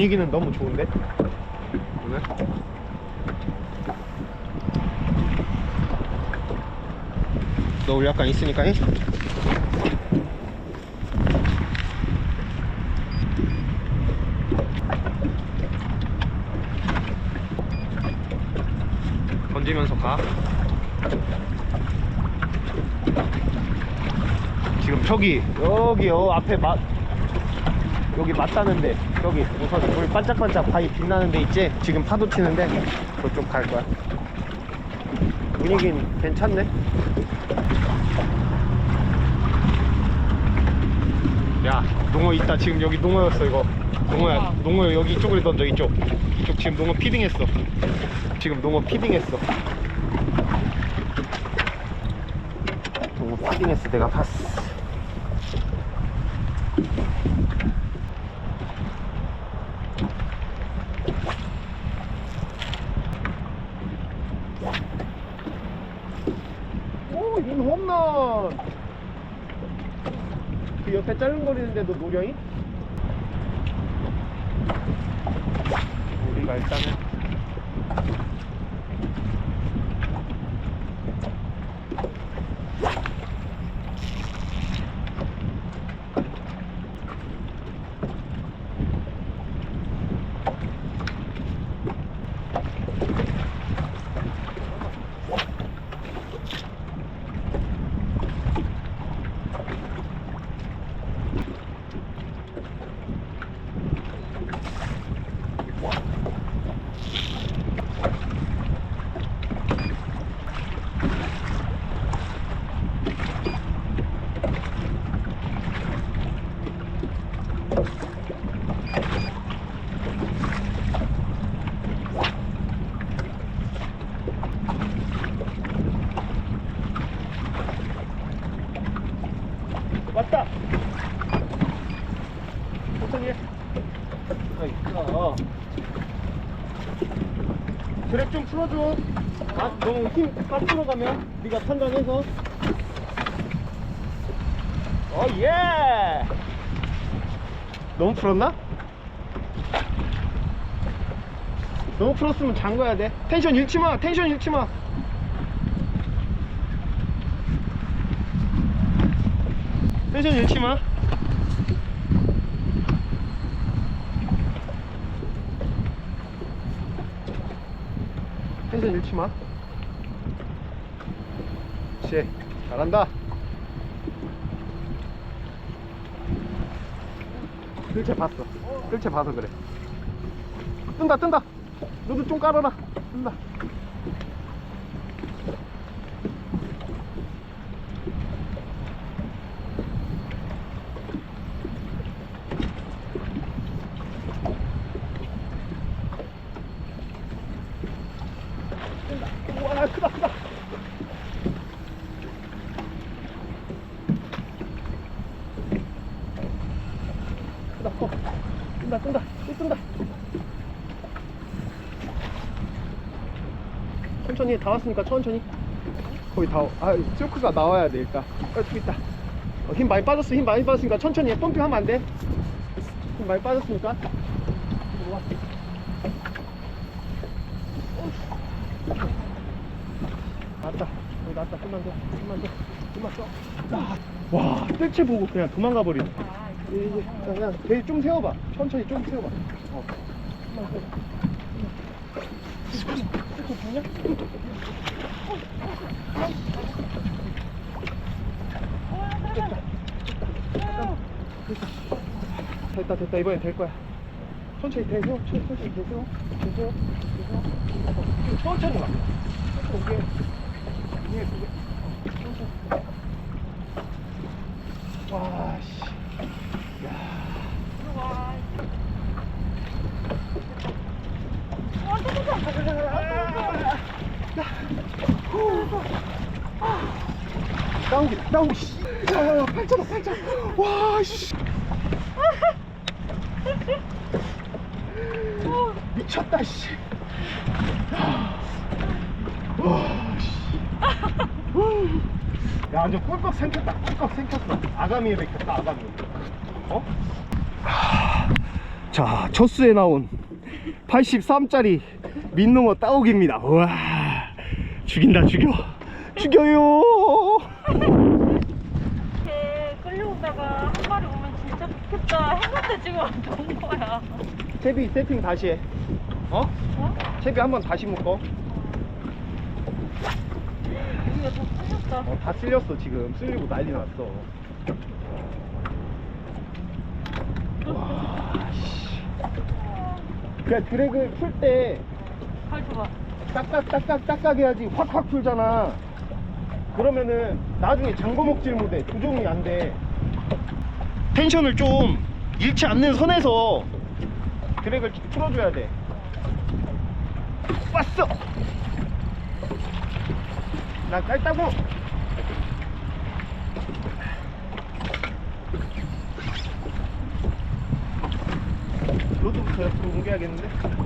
분위기는 너무 좋은데? 오늘? 너울 약간 있으니까 잉? 던지면서 가 지금 저기 여기 요 앞에 맛 여기 맞다는데 여기 우선 불 반짝반짝 바위 빛나는 데 있지? 지금 파도 치는데 그쪽 갈 거야. 분위긴 괜찮네? 야 농어 있다. 지금 여기 농어였어 이거. 농어야 농어 여기 이쪽으로 던져 이쪽. 이쪽 지금 농어 피딩했어. 지금 농어 피딩했어. 농어 피딩했어 내가 봤어 오, 인 홈런! 그 옆에 짤른거리는데도 노령이? 우리가 일단은 왔다! 천천히 해. 아, 있구나. 드랙 좀 풀어줘. 아, 너무 힘 빠뜨려 가면 네가 판단해서. 어, 예! 너무 풀었나? 너무 풀었으면 잠궈야 돼. 텐션 잃지 마. 텐션 잃지 마. 텐션 잃지 마. 텐션 잃지 마. 그렇지. 잘한다. 끌채 봤어. 끌채 봐서 그래. 뜬다, 뜬다. 너도 좀 깔아라. 뜬다. 우와, 크다, 크다. 크다, 커. 뜬다, 뜬다, 또 뜬다. 천천히 해, 다 왔으니까 천천히. 거의 다, 와- 아, 쇼크가 나와야 돼, 일단. 어, 저기 있다. 어, 힘 많이 빠졌어, 힘 많이 빠졌으니까 천천히 해. 펌핑 하면 안 돼. 힘 많이 빠졌으니까. 이리 와. 나왔다. 여기 나왔다. 좀만 더. 좀만 더. 좀만 더. 와, 와, 뜰채 보고 그냥 도망가 버리네. 이제 그냥 배좀 세워봐. 천천히 좀 세워봐. 어. 됐다, 됐다. 이번엔 될 거야. 천천히 대세워. 천천히. 대세워. 대세워. 어, 천천히 가. 오케이. 개. 천천히. 와, 씨. 나오기, 나오기, 씨. 야, 팔자다, 팔자. 와, 씨. 미쳤다, 씨. 와, 씨. 야, 완전 꿀꺽 생겼다, 꿀꺽 생겼어. 아가미에 맥혔다, 아가미. 어? 자, 첫 수에 나온 83짜리 민농어 따오기입니다. 우와, 죽인다, 죽여. 죽여요. 이렇게 끌려오다가 한 마리 오면 진짜 좋겠다 했는데 지금 안 좋은 거야. 채비 세팅 다시 해. 어? 어? 채비 한번 다시 묶어. 여기가 다 풀렸다. 어, 다 쓸렸어, 지금. 쓸리고 난리 났어. 와, 씨. 그냥 드래그 풀때 팔 줘봐. 딱딱 딱딱 딱딱 해야지 확확 풀잖아. 그러면은 나중에 장거 먹질 못해. 조종이 안 돼. 텐션을 좀 잃지 않는 선에서 드랙을 풀어줘야 돼. 왔어. 난 깔다고. 로드부터 옆으로 옮겨야겠는데?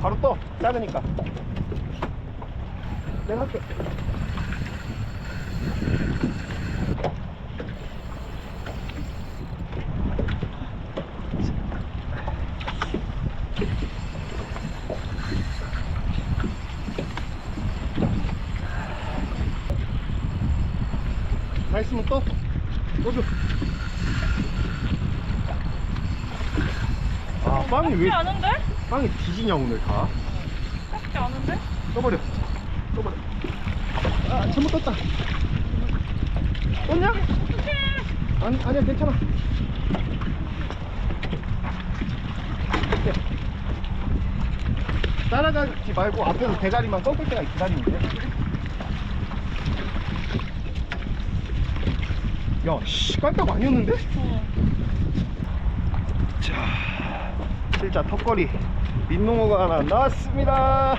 바로 떠. 작으니까. 내가 할게. 다 있으면 떠. 떠줘. 아 빵이 왜지 않은데? 빵이 뒤지냐 오늘 다 썩지 않은데? 떠버려 떠버려 아 잘못 떴다 떴냐? 아니, 아니야 괜찮아. 따라가지 말고 앞에서 대가리만 꺾을 때가 기다리면 돼 야, 씨, 깔딱 아니었는데? 응. 자, 진짜 턱걸이 민농어가 하나 나왔습니다.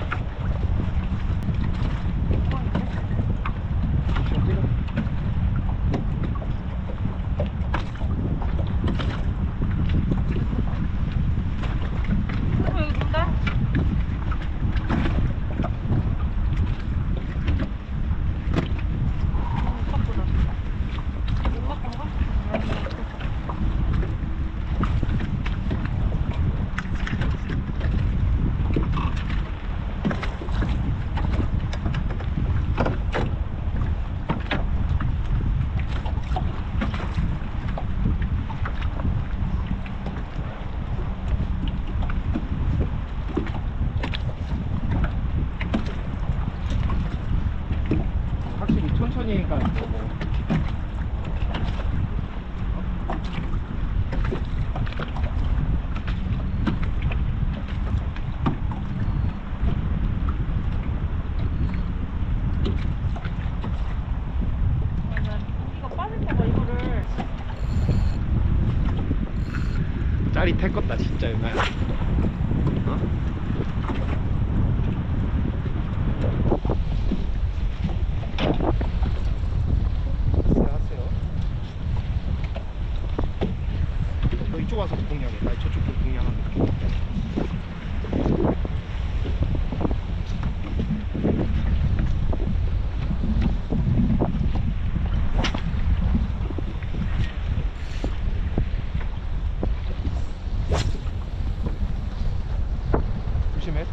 그리고 여기 둔다? 확실히 천천히 빠질까봐 이거를 짜릿할 것다 진짜 유나야. 어? 하세요. 너 이쪽 와서 공략해. 나 저쪽 좀 공략하면 돼. 조심해.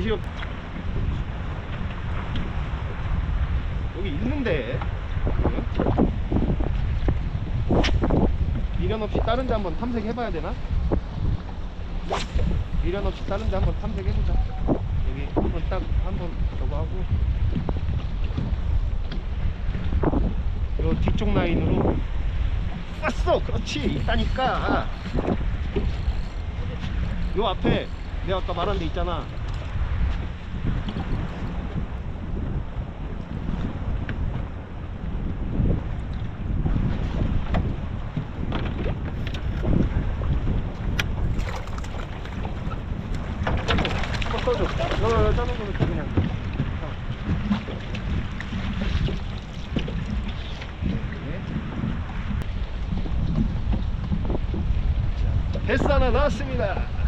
다시요. 여기 있는데. 미련 없이 다른 데 한번 탐색해 봐야 되나? 미련 없이 다른 데 한번 탐색해 보자. 여기 한번 딱 한번 저거 하고. 요 뒤쪽 라인으로 왔어 그렇지 있다니까 요 앞에 내가 아까 말한 데 있잖아 한번 써줘 너 짜는 거는 그냥. 베스 하나 나왔습니다